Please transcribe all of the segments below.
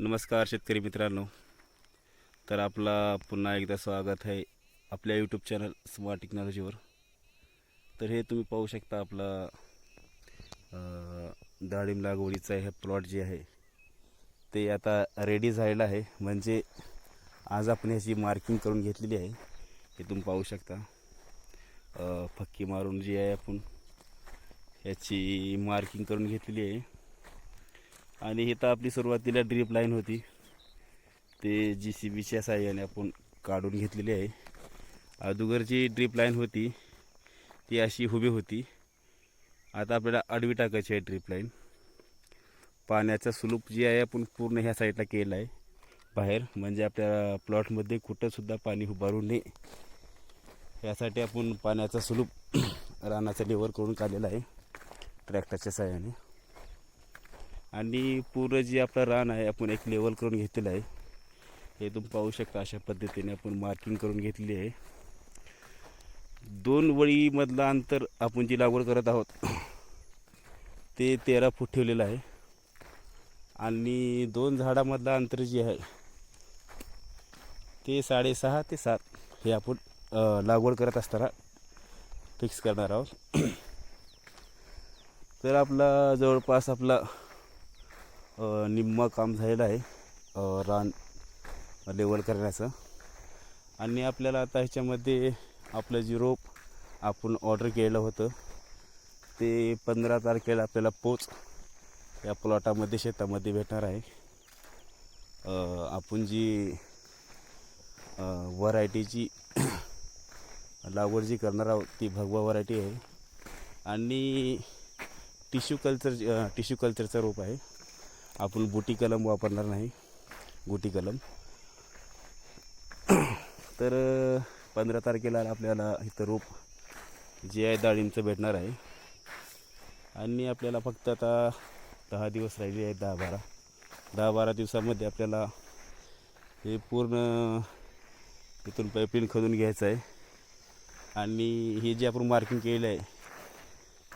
नमस्कार शेतकरी मित्रांनो. तर आपला पुन्हा एकदा स्वागत आहे आपल्या यूट्यूब चॅनल स्मार्ट टेक्नॉलॉजीवर तर हे तुम्ही पाहू शकता आपला डाळिंब लागवडीचा हे प्लॉट जे आहे ते आता रेडी झालेलं आहे. म्हणजे आज आपण ह्याची मार्किंग करून घेतलेली आहे. हे तुम्ही पाहू शकता. फक्की मारून जी आहे आपण ह्याची मार्किंग करून घेतलेली आहे. आणि हे तर आपली सुरुवातीला ड्रीप लाईन होती. ते जी सी बीच्या साह्याने आपण काढून घेतलेली आहे. अदुगरची जी ड्रीप लाईन होती ती अशी उभी होती. आता आपल्याला आडवी टाकायची आहे ड्रीप लाईन पाण्याचा सुलूप जी आहे आपण पूर्ण ह्या साईडला केला आहे. बाहेर म्हणजे आपल्या प्लॉटमध्ये कुठंसुद्धा पाणी उभारू नये. यासाठी आपण पाण्याचा सुलूप रानाचा लेवर करून काढलेला आहे ट्रॅक्टरच्या साह्याने. आणि पूर्ण जे आपलं रान आहे आपण एक लेवल करून घेतलेलं आहे. हे तुम्ही पाहू शकता अशा पद्धतीने आपण मार्किंग करून घेतली आहे. दोन वळीमधलं अंतर आपण जी लागवड करत आहोत ते तेरा फूट ठेवलेलं आहे. आणि दोन झाडामधलं अंतर जे आहे ते साडेसहा ते सात हे आपण लागवड करत असताना फिक्स करणार आहोत. तर आपला जवळपास आपला निम्मं काम झालेलं आहे रान लेवल करण्याचं. आणि आपल्याला आता ह्याच्यामध्ये आपलं जी रोप आपण ऑर्डर केलं होतं ते पंधरा तारखेला आपल्याला पोच या प्लॉटामध्ये शेतामध्ये भेटणार आहे. आपण जी व्हरायटीची लागवड जी करणार आहोत ती भगवा व्हरायटी आहे. आणि टिश्यू कल्चर टिश्यू कल्चरचा रोप आहे. आपण बुटी कलम वापरणार नाही. गुटी कलम. तर पंधरा तारखेला आपल्याला इथं रोप जे आहे डाळिंबचं भेटणार आहे. आणि आपल्याला फक्त आता दहा दिवस राहिले आहेत दहा बारा. दहा बारा दिवसामध्ये आपल्याला हे पूर्ण इथून पाईपलाईन खोदून घ्यायचं आहे. आणि हे जे आपण मार्किंग केलेलं आहे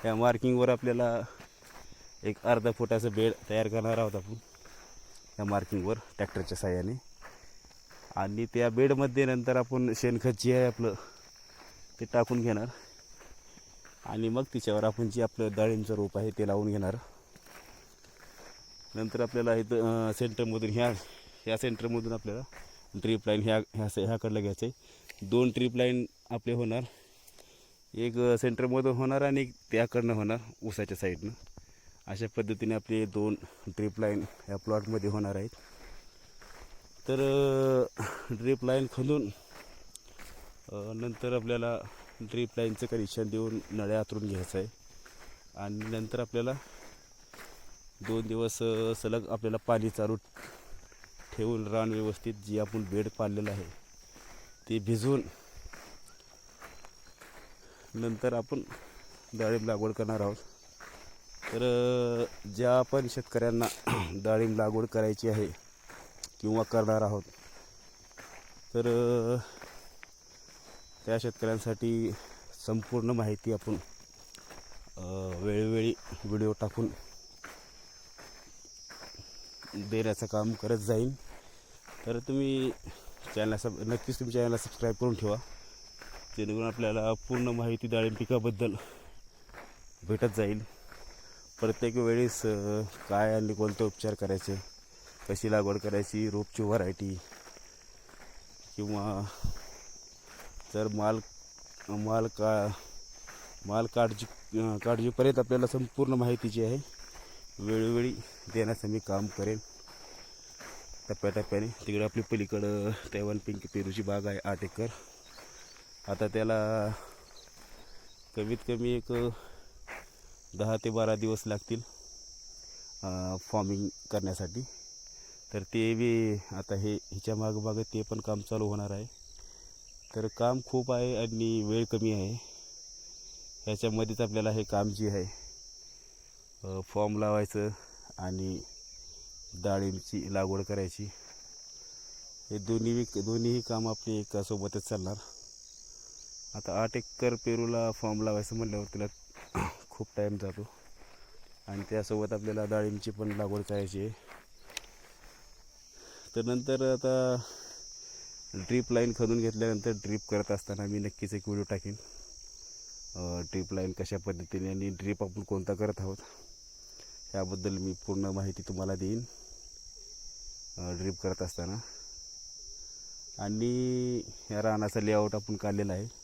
त्या मार्किंगवर आपल्याला एक अर्धा फुटाचं बेड तयार करणार आहोत आपण या मार्किंगवर ट्रॅक्टरच्या साह्याने. आणि त्या बेडमध्ये नंतर आपण शेणखत जे आहे आपलं ते टाकून घेणार. आणि मग तिच्यावर आपण जे आपलं डाळिंबचं रोप आहे ते लावून घेणार. नंतर आपल्याला इथं सेंटरमधून ह्या ह्या सेंटरमधून आपल्याला ड्रीप लाईन ह्या ह्या ह्याकडलं घ्यायचं आहे. दोन ट्रीप लाईन आपले होणार. एक सेंटरमधून होणार आणि एक त्याकडनं होणार उसाच्या साईडनं अशा पद्धतीने आपले दोन ड्रीप लाईन या प्लॉटमध्ये होणार आहेत. तर ड्रीप लाईन खोदून नंतर आपल्याला ड्रीप लाईनचं कनेक्शन देऊन नळ्या आतरून घ्यायचं आहे. आणि नंतर आपल्याला दोन दिवस सलग आपल्याला पाणी चालू ठेवून रान व्यवस्थित जी आपण बेड पाडलेलं आहे ते भिजवून नंतर आपण डाळिंब लागवड करणार आहोत. तर ज्या पण शेतकऱ्यांना डाळिंब लागवड करायची आहे किंवा करणार आहोत तर त्या शेतकऱ्यांसाठी संपूर्ण माहिती आपण वेळोवेळी व्हिडिओ टाकून देण्याचं काम करत जाईन. तर तुम्ही चॅनल सब नक्कीच तुम्ही चॅनलला सबस्क्राईब करून ठेवा जेणेकरून आपल्याला पूर्ण माहिती डाळिंब पिकाबद्दल भेटत जाईल. प्रत्येक वेळेस काय आणि कोणते उपचार करायचे कशी लागवड करायची रोपची व्हरायटी किंवा जर माल माल का माल काढजी काळजीपर्यंत काढजीपर्यंत आपल्याला संपूर्ण माहिती जी आहे. वेळोवेळी देण्याचं मी काम करेन. टप्प्याटप्प्याने तिकडे आपली पलीकडं तैवान पिंक पेरूची बाग आहे आठ एकर. आता त्याला कमीत कमी एक दहा ते बारा दिवस लागतील फॉर्मिंग करण्यासाठी. तर ते बी आता हे हिच्या मागं ते पण काम चालू होणार आहे. तर काम खूप आहे आणि वेळ कमी आहे. ह्याच्यामध्येच आपल्याला हे काम जे आहे फॉर्म लावायचं आणि डाळिंबची लागवड करायची. हे दोन्ही दोन्हीही काम आपले एकासोबतच चालणार. आता आठ एकर पेरूला फॉर्म लावायचं म्हटल्यावर त्याला खूप टाईम जातो. आणि त्यासोबत आपल्याला डाळिंबची पण लागवड करायची आहे. तर नंतर आता ड्रीप लाईन खणून घेतल्यानंतर ड्रीप करत असताना मी नक्कीच एक व्हिडिओ टाकेन. ड्रीप लाईन कशा पद्धतीने आणि ड्रीप आपण कोणता करत आहोत याबद्दल मी पूर्ण माहिती तुम्हाला देईन. ड्रीप करत असताना. आणि या रानाचा लेआउट आपण काढलेला आहे.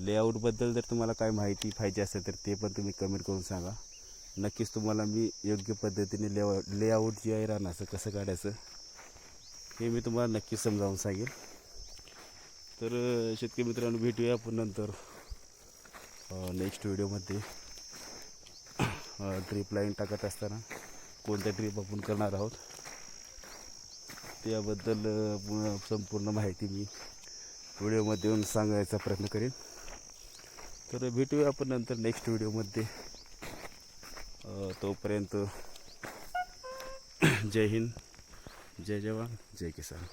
लेआउटबद्दल जर तुम्हाला काय माहिती पाहिजे असेल तर ते पण तुम्ही कमेंट करून सांगा. नक्कीच तुम्हाला मी योग्य पद्धतीने लेआउट लेआउट जे आहे रानाचं कसं काढायचं हे मी तुम्हाला नक्कीच समजावून सांगेन. तर शेतकरी मित्रांनो भेटूया आपण नंतर नेक्स्ट व्हिडिओमध्ये ड्रीप लाईन टाकत असताना कोणत्या ड्रीप आपण करणार आहोत त्याबद्दल संपूर्ण माहिती मी व्हिडिओमध्ये येऊन सांगायचा प्रयत्न करेन. तर भेटूया आपण नंतर नेक्स्ट व्हिडिओमध्ये तोपर्यंत जय हिंद जय जवान जय किसान.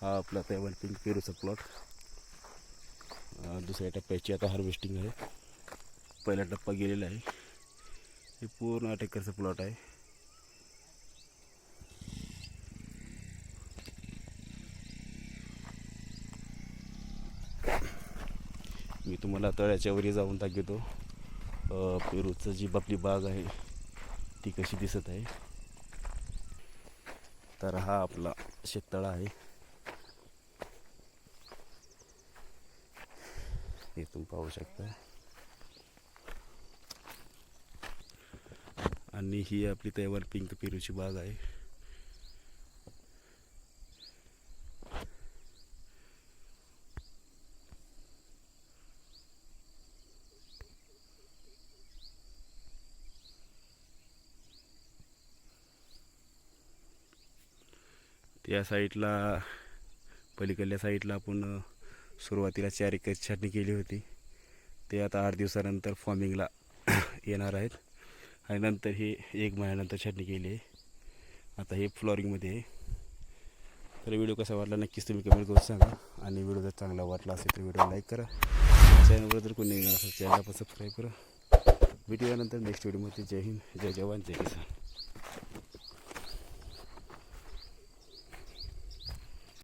हा आपला तैवान पिंक पेरूचा प्लॉट दुसऱ्या टप्प्याची आता हार्वेस्टिंग आहे. पहिला टप्पा गेलेला आहे. हे पूर्ण आठ एकरचा प्लॉट आहे. तुम्हाला तळ्याच्या वरी जाऊन दाखवतो. पेरूचं जी आपली बाग आहे ती कशी दिसत आहे. तर हा आपला शेततळा आहे. हे तुम्ही पाहू शकता. आणि ही आपली तैवार पिंक पेरूची बाग आहे. त्या साईडला पलीकडल्या साईडला आपण सुरुवातीला चार एकर छाटणी केली होती. ते आता आठ दिवसानंतर फॉर्मिंगला येणार आहेत. आणि नंतर हे एक महिन्यानंतर छाटणी केली आहे. आता हे फ्लॉरिंगमध्ये आहे. तर व्हिडिओ कसा वाटला नक्कीच तुम्ही कमेंट करून सांगा. आणि व्हिडिओ जर चांगला वाटला असेल तर व्हिडिओ लाईक करा. चॅनलवर जर कोणी असेल चॅनलला पण सबस्क्राईब करा. भेटूया नंतर नेक्स्ट व्हिडिओमध्ये जय हिंद. जय जवान. जय किसान.